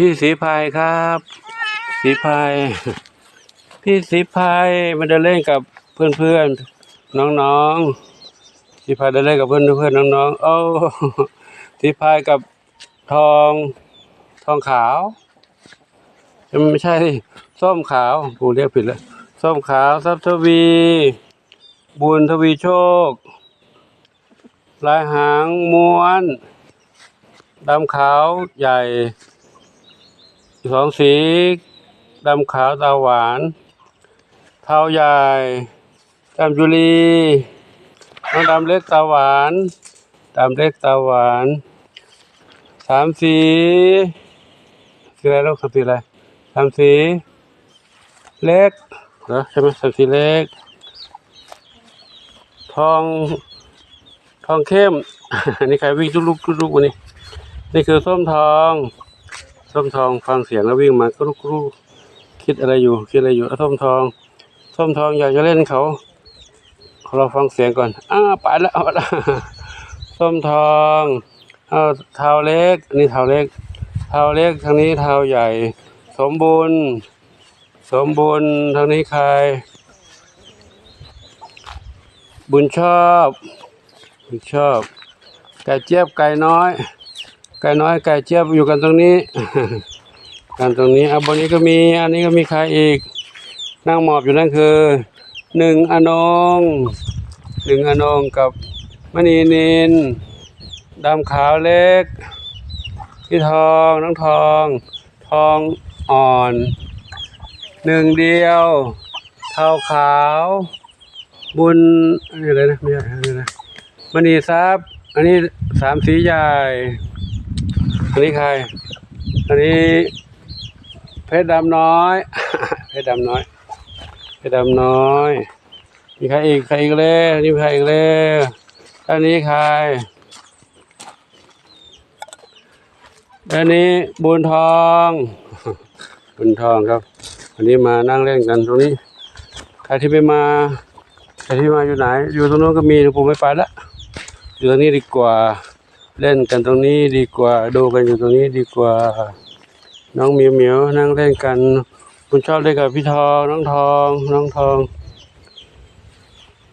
พี่สีพายครับ สีพาย พี่สีพายมาเดินเล่นกับเพื่อนๆน้องๆสีพายเดินเล่นกับเพื่อนๆน้องๆโอ้สีพายกับทองทองขาวไม่ใช่สิส้มขาวกูเรียกผิดแล้วส้มขาวทรัพย์ทวี บุญทวีโชคลายหางม้วนดำขาวใหญ่ สองสีดำขาวตาหวาน เทาใหญ่ดำจุลีน้องดำเล็กตาหวานดำเล็กตาหวานสามสีสีอะไรลูกสามสีอะไรสามสีเล็กเหรอใช่ไหมสามสีเล็ก ทองทองเข้ม อันนี้ใครวิ่งลุกๆลุกๆวันนี้ นี่คือส้มทอง ส้มทองฟังเสียงแล้ววิ่งมาก็ลุกลุกคิดอะไรอยู่คิดอะไรอยู่อะส้มทองส้มทองอยากจะเล่นเขาเราฟังเสียงก่อนอ้าไปแล้วเอาละส้มทองเอาเท้าเล็กนนี่เท้าเล็ก เท้าเล็กทางนี้เท้าใหญ่ สมบูรณ์ สมบูรณ์ทางนี้ใคร บุญชอบบุญชอบไก่เจี๊ยบไก่น้อย ไก่น้อยไก่เจี๊ยบอยู่กันตรงนี้ กันตรงนี้อะบนนี้ก็มีอันนี้ก็มีใครอีก นั่งหมอบอยู่นั่นคือหนึ่งอนงหนึ่งอนงกับมณีนินดำขาวเล็กพี่ทองน้องทอง ทองอ่อนหนึ่งเดียวเทาขาว บุญอะไรนะไม่ใช่อันนี้นะมณีทรัพย์ อันนี้สามสีใหญ่ อันนี้ใคร อันนี้เพชรดำน้อย เพชรดำน้อย เพชรดำน้อย มีใครอีกใครอีกเลยอันนี้ใครอีกเลยอันนี้ใครอันนี้บุญทอง บุญทองครับอันนี้มานั่งเล่นกันตรงนี้ ใครที่ไม่มาใครที่มาอยู่ไหน อยู่ตรงโน้นก็มีผมไม่ไปละอยู่ตรงนี้ดีกว่า เล่นกันตรงนี้ดีกว่า ดูกันอยู่ตรงนี้ดีกว่า น้องเหมียวเหมียวนั่งเล่นกัน คุณชอบเล่นกับพี่ทองน้องทองน้องทอง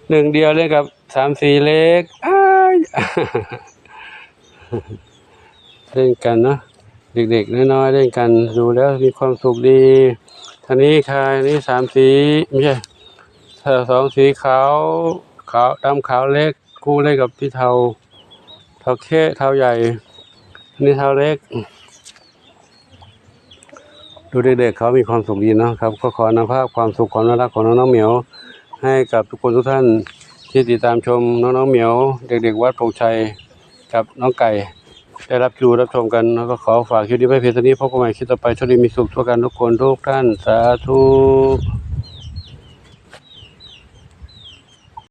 หนึ่งเดียวเล่นกับสามสี่เล็กเล่นกันเนะเด็กๆน้อยๆเล่นกันดูแล้วมีความสุขดีท่านี้ใครนี่สามสีไม่ใช่เธอสองสีขาวขาวดำขาวเล็กคู่เล่นกับพี่เทา เทาแค่เท้าใหญ่อันนี้เท้าเล็ก ดูเด็กๆเขามีความสุขดีเนาะครับก็ขอนำภาพความสุขความน่ารักของน้องๆเหมียว ให้กับทุกคนทุกท่านที่ติดตามชมน้องๆเหมียว เด็ก ๆ วัดโพชัยกับน้องไก่ ได้รับดูรับชมกันแล้วก็ขอฝากคลิปนี้ไว้เพียงเท่านี้พบกันใหม่คลิปต่อไปโชคดีมีสุขทั่วกันทุกคนทุกท่านสาธุ